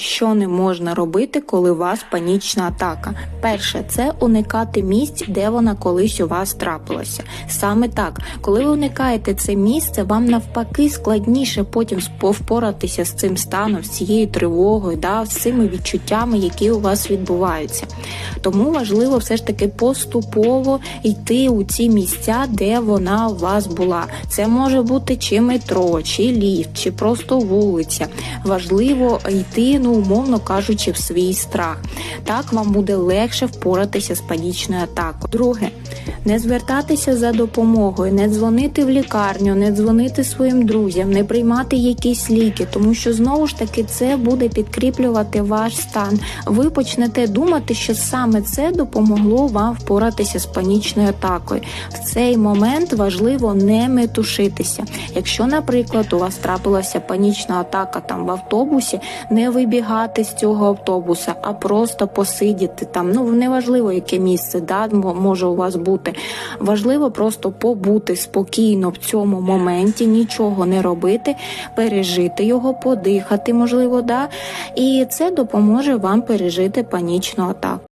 Що не можна робити, коли у вас панічна атака? Перше, це уникати місць, де вона колись у вас трапилася. Саме так, коли ви уникаєте це місце, вам навпаки складніше потім спо- впоратися з цим станом, з цією тривогою, да, з цими відчуттями, які у вас відбуваються. Тому важливо все ж таки поступово йти у ці місця, де вона у вас була. Це може бути чи метро, чи ліфт, чи просто вулиця. Важливо йти, ну умовно кажучи, в свій страх. Так вам буде легше впоратися з панічною атакою. Друге, не звертатися за допомогою, не дзвонити в лікарню, не дзвонити своїм друзям, не приймати якісь ліки, тому що знову ж таки це буде підкріплювати ваш стан. Ви почнете думати, що саме це допомогло вам впоратися з панічною атакою. В цей момент важливо не метушитися. Якщо, наприклад, у вас трапилася панічна атака там в автобусі, не вибігати з цього автобуса, а просто посидіти там. Ну неважливо, яке місце да, може у вас бути. Важливо просто побути спокійно в цьому моменті, нічого не робити, пережити його, подихати, можливо, да, і це допоможе вам пережити панічну атаку.